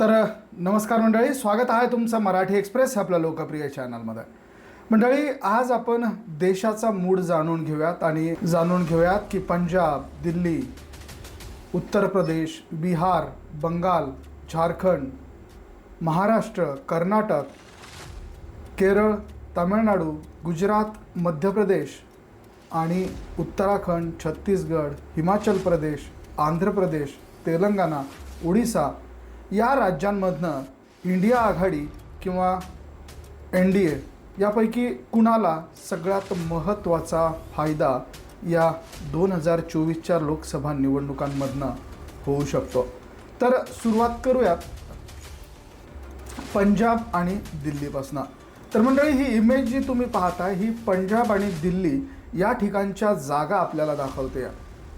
तर नमस्कार मंडळी स्वागत आहे तुमचं मराठी एक्सप्रेस आपल्या लोकप्रिय चॅनलमध्ये. मंडळी आज आपण देशाचा मूड जाणून घेऊयात आणि जाणून घेऊयात की पंजाब दिल्ली उत्तर प्रदेश बिहार बंगाल झारखंड महाराष्ट्र कर्नाटक केरळ तामिळनाडू गुजरात मध्य प्रदेश आणि उत्तराखंड छत्तीसगड हिमाचल प्रदेश आंध्र प्रदेश तेलंगणा ओडिसा या राज्यांमधनं इंडिया आघाडी किंवा एन डी ए यापैकी कुणाला सगळ्यात महत्त्वाचा फायदा या दोन हजार चोवीसच्या लोकसभा निवडणुकांमधनं होऊ शकतो? तर सुरुवात करूयात पंजाब आणि दिल्लीपासनं. तर मंडळी ही इमेज जी तुम्ही पाहता ही पंजाब आणि दिल्ली या ठिकाणच्या जागा आपल्याला दाखवते.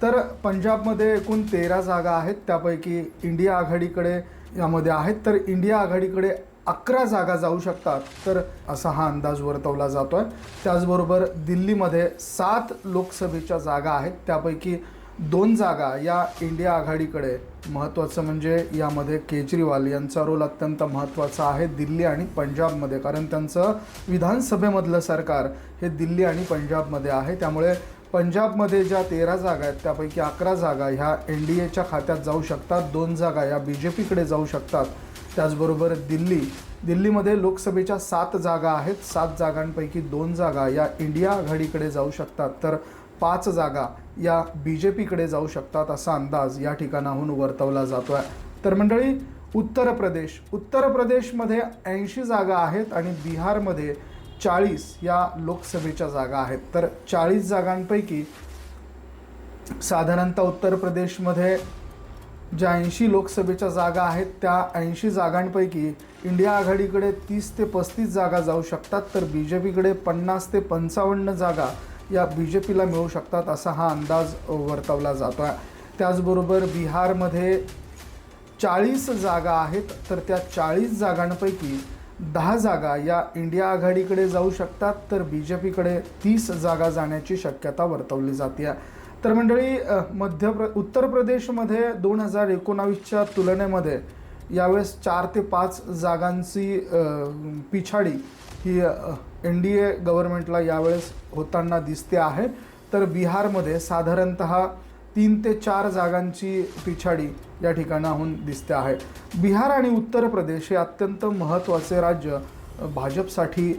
तर पंजाबमध्ये एकूण तेरा जागा आहेत. त्यापैकी इंडिया आघाडीकडे यामध्ये आहेत. तर इंडिया आघाडीकडे अकरा जागा जाऊ शकतात. तर असा हा अंदाज वर्तवला जातो आहे त्याचबरोबर दिल्लीमध्ये सात लोकसभेच्या जागा आहेत. त्यापैकी दोन जागा या इंडिया आघाडीकडे महत्त्वाचं म्हणजे यामध्ये केजरीवाल यांचा रोल अत्यंत महत्त्वाचा आहे दिल्ली आणि पंजाबमध्ये. कारण त्यांचं विधानसभेमधलं सरकार हे दिल्ली आणि पंजाबमध्ये आहे. त्यामुळे पंजाबमध्ये ज्या तेरा जागा आहेत त्यापैकी अकरा जागा ह्या एन डी एच्या खात्यात जाऊ शकतात दोन जागा या बी जे पीकडे जाऊ शकतात. त्याचबरोबर दिल्ली दिल्लीमध्ये लोकसभेच्या सात जागा आहेत सात जागांपैकी दोन जागा या इंडिया आघाडीकडे जाऊ शकतात तर पाच जागा या बी जे पीकडे जाऊ शकतात असा अंदाज या ठिकाणाहून वर्तवला जातो आहे तर मंडळी उत्तर प्रदेश उत्तर प्रदेशमध्ये ऐंशी जागा आहेत आणि बिहारमध्ये चाळीस या लोकसभेच्या जागा आहेत. तर चाळीस जागांपैकी साधारणतः उत्तर प्रदेशमध्ये ज्या ऐंशी लोकसभेच्या जागा आहेत त्या ऐंशी जागांपैकी इंडिया आघाडीकडे तीस ते पस्तीस जागा जाऊ शकतात तर बी जे पीकडे पन्नास ते पंचावन्न जागा या बी जे पीला मिळू शकतात असा हा अंदाज वर्तवला जातो आहे त्याचबरोबर बिहारमध्ये चाळीस जागा आहेत तर त्या चाळीस जागांपैकी दहा जागा या इंडिया आघाडीकडे जाऊ शकतात तर बी जे पीकडे तीस जागा जाण्याची शक्यता वर्तवली जाते तर मंडळी मध्य प्र उत्तर प्रदेशमध्ये दोन हजार एकोणावीसच्या तुलनेमध्ये यावेळेस चार ते पाच जागांची पिछाडी ही एन डी ए गव्हर्नमेंटला यावेळेस होताना दिसते आहे. तर बिहारमध्ये साधारणत तीन ते चार जागांची पिछाडी या ठिकाणाहून दिसते आहे. बिहार आणि उत्तर प्रदेश हे अत्यंत महत्त्वाचे राज्य भाजपसाठी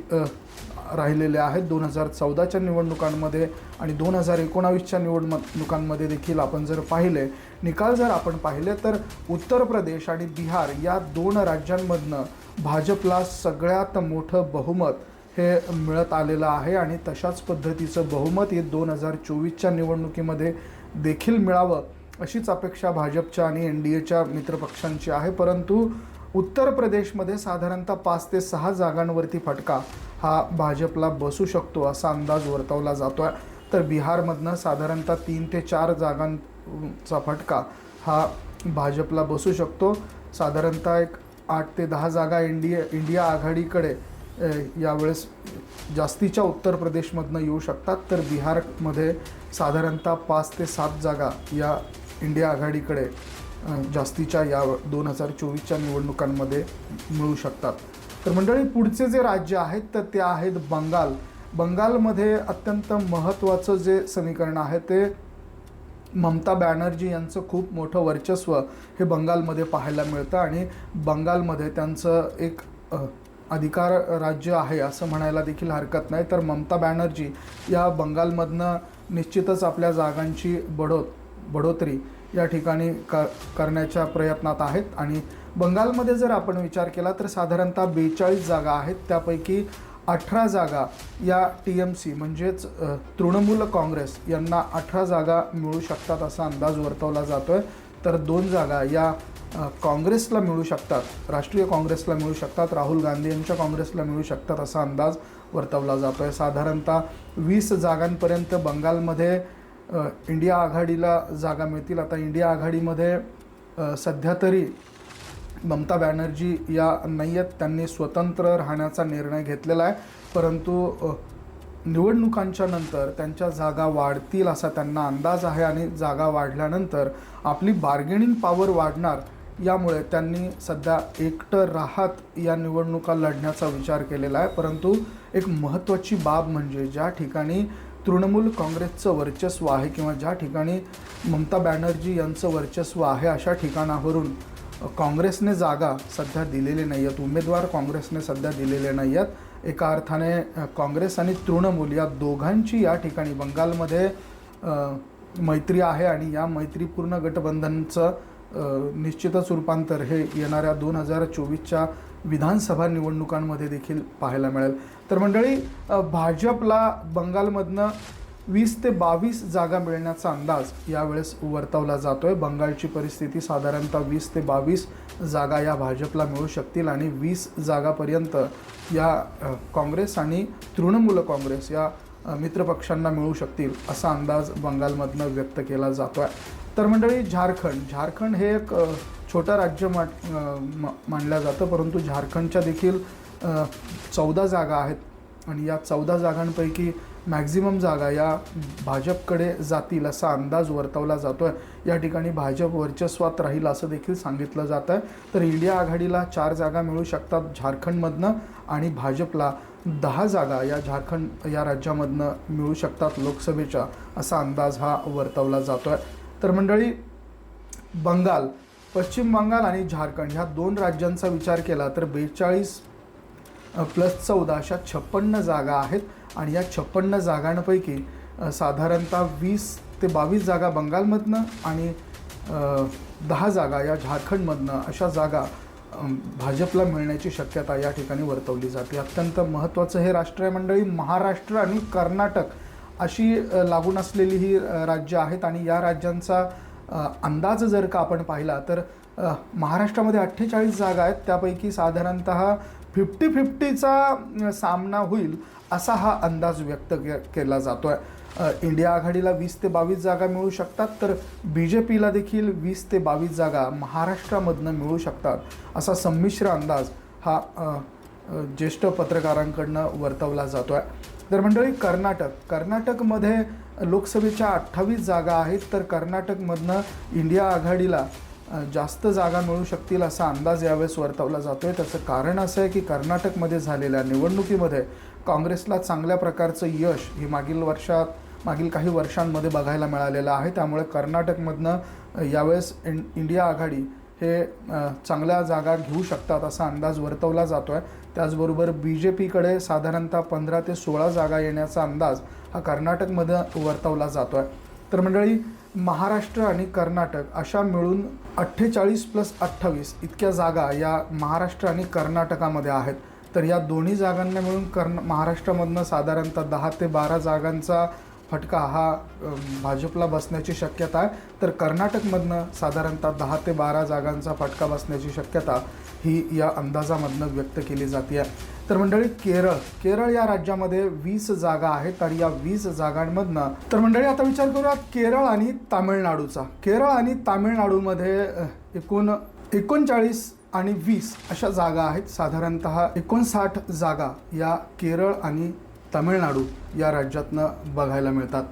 राहिलेले आहेत. दोन हजार चौदाच्या निवडणुकांमध्ये आणि दोन हजार एकोणावीसच्या निवडणुकांमध्ये देखील आपण जर पाहिले निकाल जर आपण पाहिले तर उत्तर प्रदेश आणि बिहार या दोन राज्यांमधनं भाजपला सगळ्यात मोठं बहुमत हे मिळत आलेलं आहे. आणि तशाच पद्धतीचं बहुमत हे दोन हजार चोवीसच्या निवडणुकीमध्ये देखील मिळावं अशीच अपेक्षा भाजपच्या आणि एन डी एच्या मित्रपक्षांची आहे. परंतु उत्तर प्रदेशमध्ये साधारणतः पाच ते सहा जागांवरती फटका हा भाजपला बसू शकतो असा अंदाज वर्तवला जातो आहे तर बिहारमधनं साधारणतः तीन ते चार जागांचा फटका हा भाजपला बसू शकतो. साधारणतः एक आठ ते दहा जागा इंडिया इंडिया आघाडीकडे यावेळेस जास्तीच्या उत्तर प्रदेशमधनं येऊ शकतात. तर बिहारमध्ये साधारणतः पाच ते सात जागा या इंडिया आघाडीकडे जास्तीच्या या दोन हजार चोवीसच्या निवडणुकांमध्ये मिळू शकतात. तर मंडळी पुढचे जे राज्य आहेत तर ते आहेत बंगाल. बंगालमध्ये अत्यंत महत्त्वाचं जे समीकरण आहे ते ममता बॅनर्जी यांचं खूप मोठं वर्चस्व हे बंगालमध्ये पाहायला मिळतं आणि बंगालमध्ये त्यांचं एक अधिकार राज्य आहे असं म्हणायला देखील हरकत नाही. तर ममता बॅनर्जी या बंगालमधनं निश्चितच आपल्या जागांची बढोत बढोतरी या ठिकाणी क करण्याच्या प्रयत्नात आहेत. आणि बंगालमध्ये जर आपण विचार केला तर साधारणतः बेचाळीस जागा आहेत. त्यापैकी अठरा जागा या टी एम सी म्हणजेच तृणमूल काँग्रेस यांना अठरा जागा मिळू शकतात असा अंदाज वर्तवला जातो आहे तर दोन जागा या काँग्रेसला मिळू शकतात राष्ट्रीय काँग्रेसला मिळू शकतात राहुल गांधी यांच्या काँग्रेसला मिळू शकतात असा अंदाज वर्तवला जातो आहे साधारणतः वीस जागांपर्यंत बंगालमध्ये इंडिया आघाडीला जागा मिळतील. आता इंडिया आघाडीमध्ये सध्या तरी ममता बॅनर्जी या नाही आहेत त्यांनी स्वतंत्र राहण्याचा निर्णय घेतलेला आहे. परंतु निवडणुकांच्या नंतर त्यांच्या जागा वाढतील असा त्यांना अंदाज आहे आणि जागा वाढल्यानंतर आपली बार्गेनिंग पॉवर वाढणार यामुळे त्यांनी सध्या एकटं राहत या निवडणुका लढण्याचा विचार केलेला आहे. परंतु एक महत्त्वाची बाब म्हणजे ज्या ठिकाणी तृणमूल काँग्रेसचं वर्चस्व आहे किंवा ज्या ठिकाणी ममता बॅनर्जी यांचं वर्चस्व आहे अशा ठिकाणावरून काँग्रेसने जागा सध्या दिलेली नाही आहेत. उमेदवार काँग्रेसने सध्या दिलेले नाही आहेत. एका अर्थाने काँग्रेस आणि तृणमूल या दोघांची या ठिकाणी बंगालमध्ये मैत्री आहे आणि या मैत्रीपूर्ण गठबंधनचं निश्चितच रूपांतर हे येणाऱ्या दोन हजार चोवीसच्या विधानसभा निवडणुकांमध्ये देखील पाहायला मिळेल. तर मंडळी भाजपला बंगालमधनं वीस ते बावीस जागा मिळण्याचा अंदाज यावेळेस वर्तवला जातो आहे बंगालची परिस्थिती साधारणतः वीस ते बावीस जागा या भाजपला मिळू शकतील आणि वीस जागापर्यंत या काँग्रेस आणि तृणमूल काँग्रेस या मित्रपक्षांना मिळू शकतील असा अंदाज बंगालमधनं व्यक्त केला जातो आहे तर मंडळी झारखंड. झारखंड हे एक छोटं राज्य मा म- मानलं जातं परंतु झारखंडच्या देखील चौदा जागा आहेत. आणि या चौदा जागांपैकी मॅक्झिमम जागा या भाजपकडे जातील असा अंदाज वर्तवला जातो आहे या ठिकाणी भाजप वर्चस्वात राहील असं देखील सांगितलं जातं आहे तर इंडिया आघाडीला चार जागा मिळू शकतात झारखंडमधनं आणि भाजपला दहा जागा या झारखंड या राज्यामधनं मिळू शकतात लोकसभेच्या असा अंदाज हा वर्तवला जातो आहे तर मंडळी बंगाल पश्चिम बंगाल आणि झारखंड ह्या दोन राज्यांचा विचार केला तर बेचाळीस प्लस चौदा अशा छप्पन्न जागा आहेत. आणि या छप्पन्न जागांपैकी साधारणतः वीस ते बावीस जागा बंगालमधनं आणि दहा जागा या झारखंडमधनं अशा जागा भाजपला मिळण्याची शक्यता या ठिकाणी वर्तवली जाते. अत्यंत महत्त्वाचं हे राष्ट्रीय मंडळी महाराष्ट्र आणि कर्नाटक अशी लागून असलेली ही राज्य आहेत आणि या राज्यांचा अंदाज जर का आपण पाहिला तर महाराष्ट्रामध्ये अठ्ठेचाळीस जागा आहेत. त्यापैकी साधारणतः फिफ्टी फिफ्टीचा सामना होईल असा हा अंदाज व्यक्त के केला जातो आहे इंडिया आघाडीला वीस ते बावीस जागा मिळू शकतात तर बी जे पीला देखील वीस ते बावीस जागा महाराष्ट्रामधनं मिळू शकतात असा संमिश्र अंदाज हा ज्येष्ठ पत्रकारांकडनं वर्तवला जातो आहे तर मंडळी कर्नाटक. कर्नाटकमध्ये लोकसभेच्या अठ्ठावीस जागा आहेत तर कर्नाटकमधनं इंडिया आघाडीला जास्त जागा मिळू शकतील असा अंदाज यावेळेस वर्तवला जातो आहे त्याचं कारण असं आहे की कर्नाटकमध्ये झालेल्या निवडणुकीमध्ये काँग्रेसला चांगल्या प्रकारचं यश हे मागील वर्षात मागील काही वर्षांमध्ये बघायला मिळालेलं आहे. त्यामुळे कर्नाटकमधनं यावेळेस इंडिया आघाडी हे चांगल्या जागा घेऊ शकतात असा अंदाज वर्तवला जातो आहे त्याचबरोबर बी जे पीकडे साधारणतः पंधरा ते सोळा जागा येण्याचा अंदाज हा कर्नाटकमध्ये वर्तवला जातो आहे तर मंडळी महाराष्ट्र आणि कर्नाटक अशा मिळून अठ्ठेचाळीस प्लस अठ्ठावीस इतक्या जागा या महाराष्ट्र आणि कर्नाटकामध्ये आहेत. तर या दोन्ही जागांना मिळून कर्न महाराष्ट्रामधनं साधारणतः दहा ते बारा जागांचा फटका हा भाजपला बसण्याची शक्यता आहे. तर कर्नाटकमधनं साधारणतः दहा ते बारा जागांचा फटका बसण्याची शक्यता ही या अंदाजामधनं व्यक्त केली जाते आहे तर मंडळी केरळ. केरळ या राज्यामध्ये वीस जागा आहेत आणि या वीस जागांमधनं तर मंडळी आता विचार करूया केरळ आणि तामिळनाडूचा. केरळ आणि तामिळनाडूमध्ये एकूण एकोणचाळीस आणि वीस अशा जागा आहेत. साधारणतः एकोणसाठ जागा या केरळ आणि तामिळनाडू या राज्यातनं बघायला मिळतात.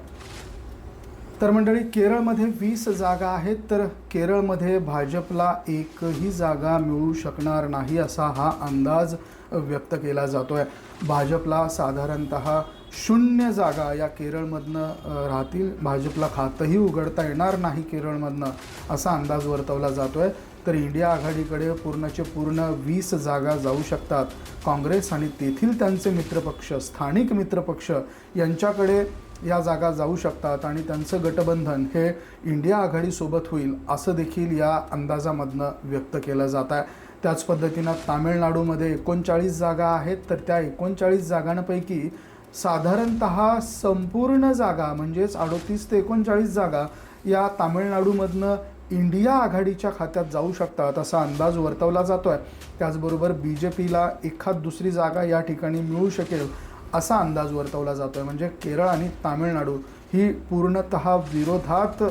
तर मंडळी केरळमध्ये वीस जागा आहेत तर केरळमध्ये भाजपला एकही जागा मिळू शकणार नाही असा हा अंदाज व्यक्त केला जातो आहे भाजपला साधारणतः शून्य जागा या केरळमधनं राहतील. भाजपला खातंही उघडता येणार नाही केरळमधनं असा अंदाज वर्तवला जातो आहे तर इंडिया आघाडीकडे पूर्णचे पूर्ण वीस जागा जाऊ शकतात. काँग्रेस आणि तेथील त्यांचे मित्रपक्ष स्थानिक मित्रपक्ष यांच्याकडे या जागा जाऊ शकतात आणि त्यांचं गटबंधन हे इंडिया आघाडीसोबत होईल असं देखील या अंदाजामधनं व्यक्त केलं जात आहे. त्याच पद्धतीनं तामिळनाडूमध्ये एकोणचाळीस जागा आहेत तर त्या एकोणचाळीस जागांपैकी साधारणत संपूर्ण जागा म्हणजेच अडोतीस ते एकोणचाळीस जागा या तामिळनाडूमधनं इंडिया आघाडीच्या खात्यात जाऊ शकतात असा अंदाज वर्तवला जातो आहे त्याचबरोबर बी जे पीला एखाद दुसरी जागा या ठिकाणी मिळू शकेल असा अंदाज वर्तवला जातो आहे म्हणजे केरळ आणि तामिळनाडू ही पूर्णत विरोधात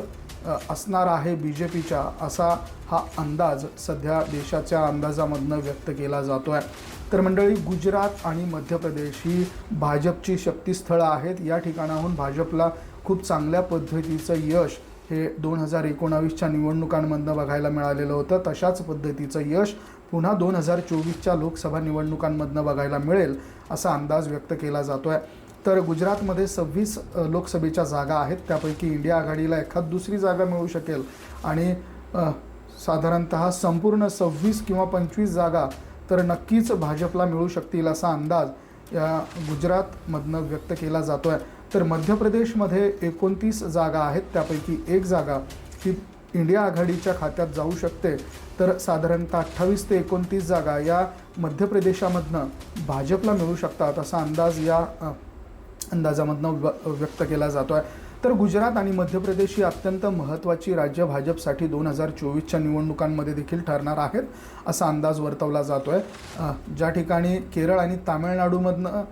असणार आहे बी जे पीच्या असा हा अंदाज सध्या देशाच्या अंदाजामधनं व्यक्त केला जातो आहे तर मंडळी गुजरात आणि मध्य प्रदेश ही भाजपची शक्तीस्थळं आहेत. या ठिकाणाहून भाजपला खूप चांगल्या पद्धतीचं यश हे दोन हजार एकोणावीसच्या निवडणुकांमधनं बघायला मिळालेलं होतं. तशाच पद्धतीचं यश पुन्हा दोन हजार चोवीसच्या लोकसभा निवडणुकांमधनं बघायला मिळेल असा अंदाज व्यक्त केला जातो आहे तर गुजरातमध्ये सव्वीस लोकसभेच्या जागा आहेत. त्यापैकी इंडिया आघाडीला एखाद दुसरी जागा मिळू शकेल. आणि साधारणत साधारणतः संपूर्ण सव्वीस किंवा पंचवीस जागा तर नक्कीच भाजपला मिळू शकतील असा अंदाज या गुजरातमधनं व्यक्त केला जातो आहे तर मध्य प्रदेशमध्ये एकोणतीस जागा आहेत. त्यापैकी एक जागा ही इंडिया आघाडीच्या खात्यात जाऊ शकते. तर साधारणतः अठ्ठावीस ते एकोणतीस जागा या मध्य प्रदेशामधनं भाजपला मिळू शकतात असा अंदाज या अंदाजामधनं व- व्यक्त केला जातो आहे तर गुजरात आणि मध्य प्रदेश ही अत्यंत महत्त्वाची राज्य भाजपसाठी दोन हजार चोवीसच्या निवडणुकांमध्ये देखील ठरणार आहेत असा अंदाज वर्तवला जातो आहे ज्या ठिकाणी केरळ आणि तामिळनाडूमधनं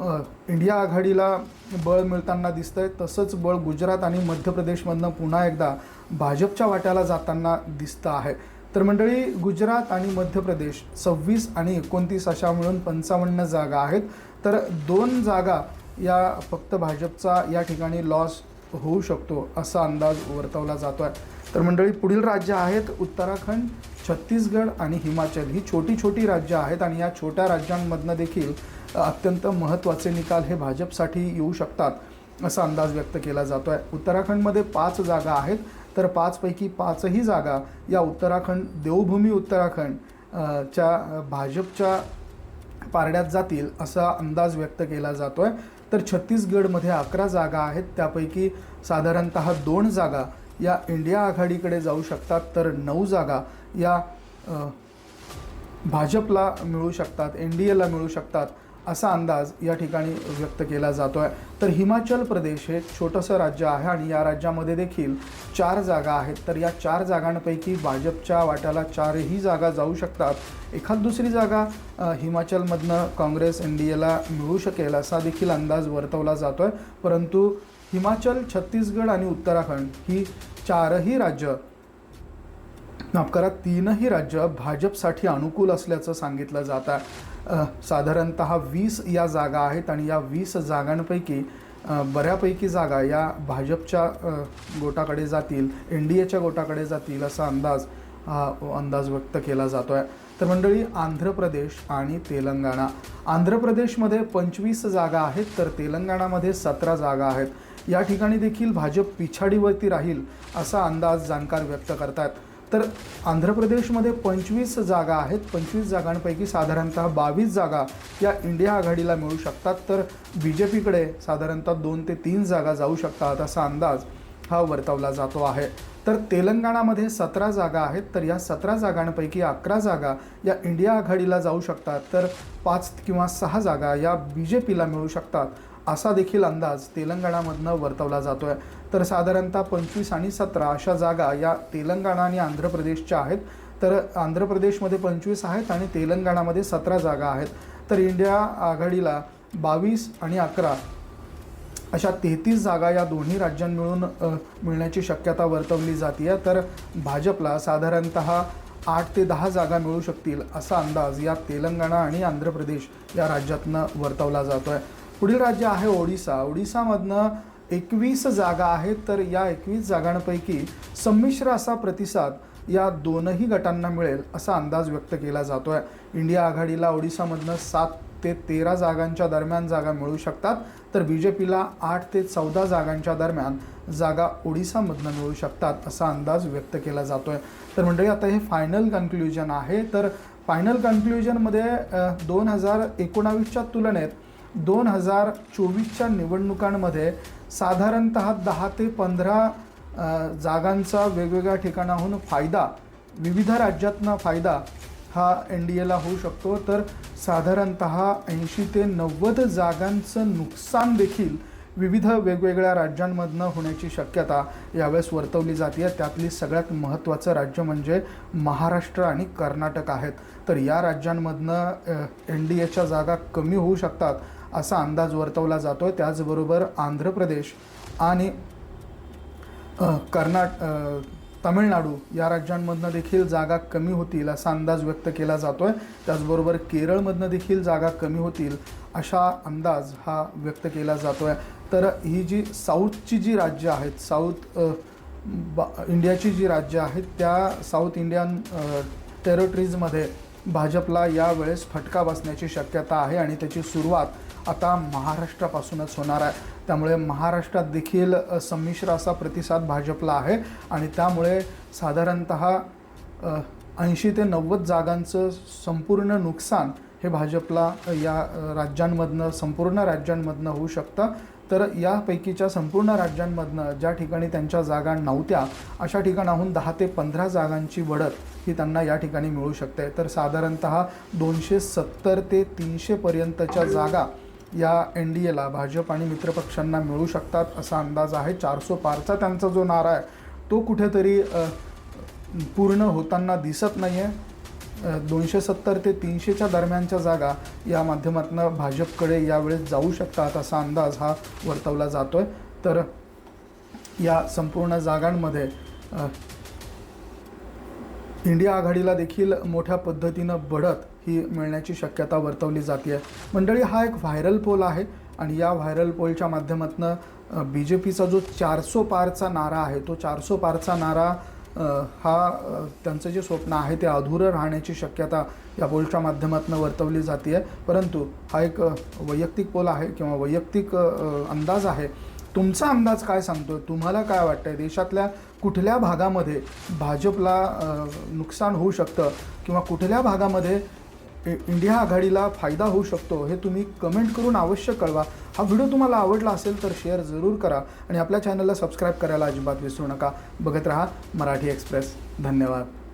इंडिया आघाडीला बळ मिळताना दिसतंय तसंच बळ गुजरात आणि मध्य प्रदेशमधनं पुन्हा एकदा भाजपच्या वाट्याला जाताना दिसतं आहे. तर मंडळी गुजरात आणि मध्य प्रदेश सव्वीस आणि एकोणतीस अशा मिळून पंचावन्न जागा आहेत. तर दोन जागा या फक्त भाजपचा या ठिकाणी लॉस होऊ शकतो असा अंदाज वर्तवला जातो आहे तर मंडळी पुढील राज्य आहेत उत्तराखंड छत्तीसगड आणि हिमाचल. ही छोटी छोटी राज्य आहेत आणि या छोट्या राज्यांमधनं देखील अत्यंत महत्त्वाचे निकाल हे भाजपसाठी येऊ शकतात असा अंदाज व्यक्त केला जातो आहे उत्तराखंडमध्ये पाच जागा आहेत तर पाचपैकी पाचही जागा या उत्तराखंड देवभूमी उत्तराखंड च्या भाजपच्या पारड्यात जातील असा अंदाज व्यक्त केला जातो आहे तर छत्तीसगडमध्ये अकरा जागा आहेत त्यापैकी साधारणतः दोन जागा या इंडिया आघाडीकडे जाऊ शकतात तर नऊ जागा या भाजपला मिळू शकतात एन डी एला मिळू शकतात. असा अंदाज या ठिकाणी व्यक्त केला जातो आहे तर हिमाचल प्रदेश हे छोटंसं राज्य आहे आणि या राज्यामध्ये देखील चार जागा आहेत. तर या चार जागांपैकी भाजपच्या वाट्याला चारही जागा जाऊ शकतात. एखाद दुसरी जागा हिमाचलमधनं काँग्रेस एन डी एला मिळू शकेल असा देखील अंदाज वर्तवला जातो आहे परंतु हिमाचल छत्तीसगड आणि उत्तराखंड ही चारही राज्य माफ करा तीनही राज्य भाजपसाठी अनुकूल असल्याचं सांगितलं जात आहे. साधारणतः वीस या जागा आहेत आणि या वीस जागांपैकी बऱ्यापैकी जागा या भाजपच्या गोटाकडे जातील एन डी एच्या गोटाकडे जातील असा अंदाज हा अंदाज व्यक्त केला जातो आहे तर मंडळी आंध्र प्रदेश आणि तेलंगणा. आंध्र प्रदेशमध्ये पंचवीस जागा आहेत तर तेलंगणामध्ये सतरा जागा आहेत. या ठिकाणी देखील भाजप पिछाडीवरती राहील असा अंदाज जाणकार व्यक्त करतात तर आंध्र प्रदेशमध्ये पंचवीस जागा आहेत. पंचवीस जागांपैकी साधारणतः बावीस जागा या इंडिया आघाडीला मिळू शकतात. तर बी जे पीकडे साधारणतः दोन ते तीन जागा जाऊ शकतात असा अंदाज हा वर्तवला जातो आहे. तर तेलंगणामध्ये सतरा जागा आहेत. तर या सतरा जागांपैकी अकरा जागा या इंडिया आघाडीला जाऊ शकतात. तर पाच किंवा सहा जागा या बी जे पीला मिळू शकतात. असा देखील अंदाज तेलंगणामधनं वर्तवला जातो आहे तर साधारणतः पंचवीस आणि सतरा अशा जागा या तेलंगणा आणि आंध्र प्रदेशच्या आहेत. तर आंध्र प्रदेशमध्ये पंचवीस आहेत आणि तेलंगणामध्ये सतरा जागा आहेत. तर इंडिया आघाडीला बावीस आणि अकरा अशा तेहतीस जागा या दोन्ही राज्यां मिळून मिळण्याची शक्यता वर्तवली जाते तर भाजपला साधारणतः आठ ते दहा जागा मिळू शकतील असा अंदाज या तेलंगणा आणि आंध्र प्रदेश या राज्यातनं वर्तवला जातो आहे पुढील राज्य आहे ओडिसा. ओडिसामधनं एकवीस जागा आहेत तर या एकवीस जागांपैकी संमिश्र असा प्रतिसाद या दोनही गटांना मिळेल असा अंदाज व्यक्त केला जातो आहे इंडिया आघाडीला ओडिसामधनं सात ते तेरा जागांच्या दरम्यान जागा मिळू शकतात तर बी जे पीला आठ ते चौदा जागांच्या दरम्यान जागा ओडिसामधनं मिळू शकतात असा अंदाज व्यक्त केला जातो आहे तर मंडळी आता हे फायनल कन्क्ल्युजन आहे. तर फायनल कन्क्ल्युजनमध्ये दोन हजार एकोणावीसच्या तुलनेत दोन हजार चोवीसच्या निवडणुकांमध्ये साधारणत दहा ते पंधरा जागांचा वेगवेगळ्या ठिकाणाहून फायदा विविध राज्यातनं फायदा हा एन डी एला होऊ शकतो. तर साधारणत ऐंशी ते नव्वद जागांचं नुकसान देखील विविध वेगवेगळ्या राज्यांमधनं होण्याची शक्यता यावेळेस वर्तवली जाते त्यातली सगळ्यात महत्त्वाचं राज्य म्हणजे महाराष्ट्र आणि कर्नाटक आहेत. तर या राज्यांमधनं एन डी एच्या जागा कमी होऊ शकतात. असा अंदाज वर्तवला जातो आहे त्याचबरोबर आंध्र प्रदेश आणि कर्नाट तामिळनाडू या राज्यांमधनं देखील जागा कमी होतील असा अंदाज व्यक्त केला जातो आहे त्याचबरोबर केरळमधनं देखील जागा कमी होतील अशा अंदाज हा व्यक्त केला जातो आहे तर ही जी साऊथची जी राज्य आहेत साऊथ बा इंडियाची जी राज्य आहेत त्या साऊथ इंडियन टेरिटरीजमध्ये भाजपला यावेळेस फटका बसण्याची शक्यता आहे आणि त्याची सुरुवात आता महाराष्ट्रापासूनच होणार आहे. त्यामुळे महाराष्ट्रात देखील संमिश्र असा प्रतिसाद भाजपला आहे. आणि त्यामुळे साधारणत ऐंशी ते नव्वद जागांचं संपूर्ण नुकसान हे भाजपला या राज्यांमधनं संपूर्ण राज्यांमधनं होऊ शकतं. तर यापैकीच्या संपूर्ण राज्यांमधनं ज्या ठिकाणी त्यांच्या जागा नव्हत्या अशा ठिकाणाहून दहा ते पंधरा जागांची वडत ही त्यांना या ठिकाणी मिळू शकते. तर साधारणत दोनशे सत्तर ते तीनशेपर्यंतच्या जागा या एन डी एला भाजप आणि मित्रपक्षांना मिळू शकतात असा अंदाज आहे. चारसो पारचा त्यांचा जो नारा आहे तो कुठेतरी पूर्ण होताना दिसत नाही आहे दोनशे सत्तर ते तीनशेच्या दरम्यानच्या जागा या माध्यमातून भाजपकडे यावेळेस जाऊ शकतात असा अंदाज हा वर्तवला जातो आहे तर या संपूर्ण जागांमध्ये इंडिया आघाडीला देखील मोठ्या पद्धतीनं बढत ही मिळण्याची शक्यता वर्तवली जाते मंडळी हा एक व्हायरल पोल आहे आणि या व्हायरल पोलच्या माध्यमातून बी जे पीचा जो चारसो पारचा नारा आहे तो चारसो पारचा नारा हा त्यांचं जे स्वप्न आहे ते अधुरं राहण्याची शक्यता या पोलच्या माध्यमातून वर्तवली जाते आहे परंतु हा एक वैयक्तिक पोल आहे किंवा वैयक्तिक अंदाज आहे. तुमचा अंदाज काय सांगतो तुम्हाला काय वाटतंय? देशातल्या कुठल्या भागामध्ये भाजपला नुकसान होऊ शकतं? किंवा कुठल्या भागामध्ये इंडिया आघाडीला फायदा होऊ शकतो हे तुम्ही कमेंट करून अवश्य कळवा. हा व्हिडिओ तुम्हाला आवडला असेल तर शेअर जरूर करा आणि आपल्या चॅनलला सबस्क्राईब करायला अजिबात विसरू नका. बघत रहा मराठी एक्सप्रेस धन्यवाद.